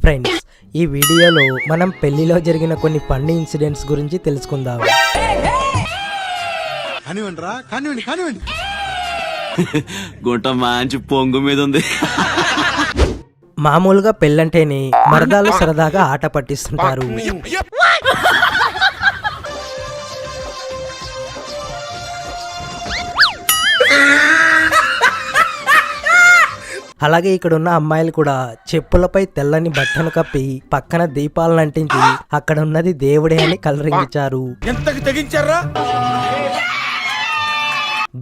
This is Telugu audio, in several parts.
ఫ్రెండ్స్ ఈ వీడియోలో మనం పెళ్ళిలో జరిగిన కొన్ని ఫన్నీ ఇన్సిడెంట్స్ గురించి తెలుసుకుందాం. కానివ్వండి రా కానివ్వండి కానివ్వండి. గుంట మంచి పొంగు మీద ఉంది. మామూలుగా పెళ్ళంటేనే మరదాలు సరదాగా ఆట పట్టిస్తుంటారు. అలాగే ఇక్కడ ఉన్న అమ్మాయిలు కూడా చెప్పులపై తెల్లని బట్టను కప్పి పక్కన దీపాలను అంటించి అక్కడ ఉన్నది దేవుడే అని కలరించారు ఎంతకి తెగించారా?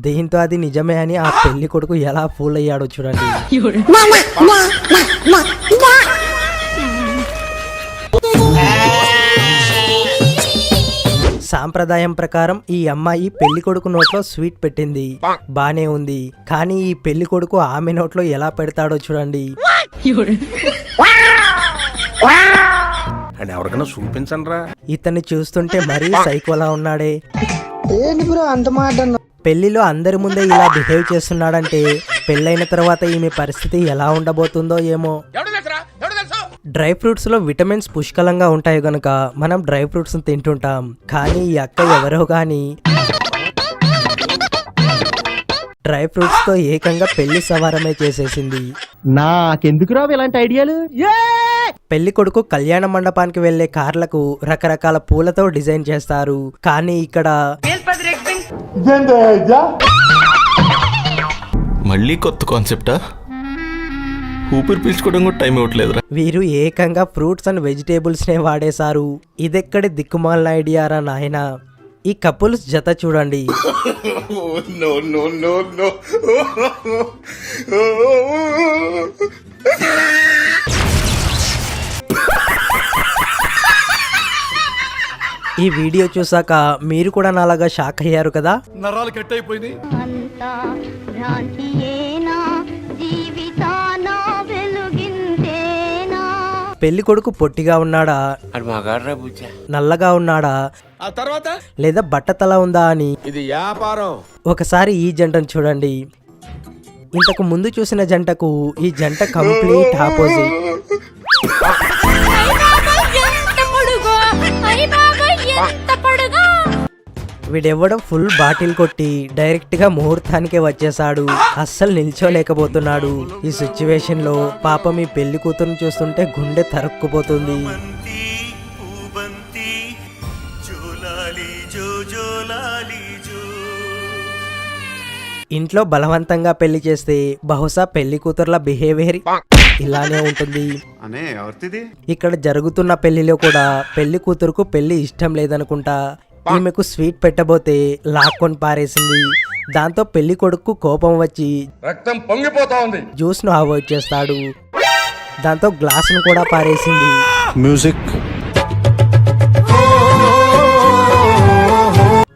దీంతో అది నిజమే అని ఆ పెళ్ళి కొడుకు ఎలా ఫూల్ అయ్యాడో చూడండి. సాంప్రదాయం ప్రకారం ఈ అమ్మాయి పెళ్ళి కొడుకు నోట్లో స్వీట్ పెట్టింది. బానే ఉంది. కానీ ఈ పెళ్ళి కొడుకు ఆమె నోట్లో ఎలా పెడతాడో చూడండి. ఎవరికైనా చూపించండి రా ఇతన్ని చూస్తుంటే మరీ సైకోలా ఉన్నాడే. పెళ్ళిలో అందరి ముందే ఇలా బిహేవ్ చేస్తున్నాడంటే పెళ్ళైన తర్వాత ఈమె పరిస్థితి ఎలా ఉండబోతుందో ఏమో. డ్రై ఫ్రూట్స్లో విటమిన్స్ పుష్కలంగా ఉంటాయి గనుక మనం డ్రై ఫ్రూట్స్ తింటుంటాం. కానీ ఈ అక్క ఎవరో గాని. డ్రై ఫ్రూట్స్తో ఏకంగా పెళ్ళి సవారమే చేసేసింది. నాకెందుకు రావు ఇలాంటి ఐడియాలు? పెళ్ళి కొడుకు కళ్యాణ మండపానికి వెళ్ళే కార్లకు రకరకాల పూలతో డిజైన్ చేస్తారు. కానీ ఇక్కడ మళ్ళీ కొత్త కాన్సెప్టా? ఊపిరి పీల్చుకోవడం కూడా టైం ఇవ్వట్లేదురా. వీరు ఏకంగా ఫ్రూట్స్ అండ్ వెజిటేబుల్స్ నే వాడేశారు. ఇదెక్కడి దిక్కుమాలిన ఐడియారా నాయనా. ఈ కపుల్స్ జత చూడండి. ఈ వీడియో చూసాక మీరు కూడా నాలాగా షాక్ అయ్యారు కదా? నరాలు కట్ అయిపోయింది అంతా భ్రాంతియేనా పెళ్ళి కొడుకు పొట్టిగా ఉన్నాడా? నల్లగా ఉన్నాడా? ఆ తర్వాత? లేదా బట్టతల ఉందా అని? ఇది వ్యాపారం. ఒకసారి ఈ జంటను చూడండి. ఇంతకు ముందు చూసిన జంటకు ఈ జంట కంప్లీట్ ఆపోజిట్. వీడెవ్వడం ఫుల్ బాటిల్ కొట్టి డైరెక్ట్గా ముహూర్తానికే వచ్చేసాడు. అస్సలు నిల్చోలేకపోతున్నాడు. ఈ సిచ్యువేషన్లో పాపం ఈ పెళ్ళి కూతురుని చూస్తుంటే గుండె తరుక్కుపోతుంది. ఇంట్లో బలవంతంగా పెళ్ళి చేస్తే బహుశా పెళ్ళి కూతుర్ల బిహేవియర్ ఇలానే ఉంటుంది. ఇక్కడ జరుగుతున్న పెళ్ళిలో కూడా పెళ్ళి కూతురుకు పెళ్ళి ఇష్టం లేదనుకుంటా. ఈమెకు స్వీట్ పెట్టబోతే లాక్కొని పారేసింది. దాంతో పెళ్ళి కొడుకు కోపం వచ్చి రక్తం పొంగిపోతా ఉంది. జ్యూస్ను అవాయిడ్ చేస్తాడు. దాంతో గ్లాస్ను కూడా పారేసింది. మ్యూజిక్.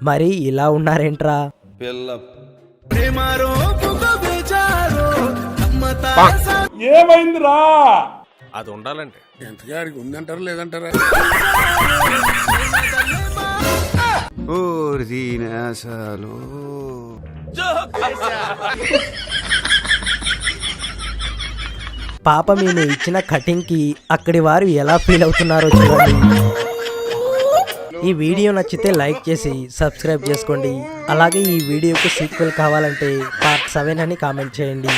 మరి ఇలా ఉన్నారేంట్రా? అది ఉండాలంటే ఎంతగాడికి ఉందంటారా లేదంటారా? ఓ దీనేశాలు. పాప మేము ఇచ్చిన కటింగ్కి అక్కడి వారు ఎలా ఫీల్ అవుతున్నారో చూడండి. ఈ వీడియో నచ్చితే లైక్ చేసి సబ్స్క్రైబ్ చేసుకోండి. అలాగే ఈ వీడియోకు సీక్వెల్ కావాలంటే పార్ట్ సెవెన్ అని కామెంట్ చేయండి.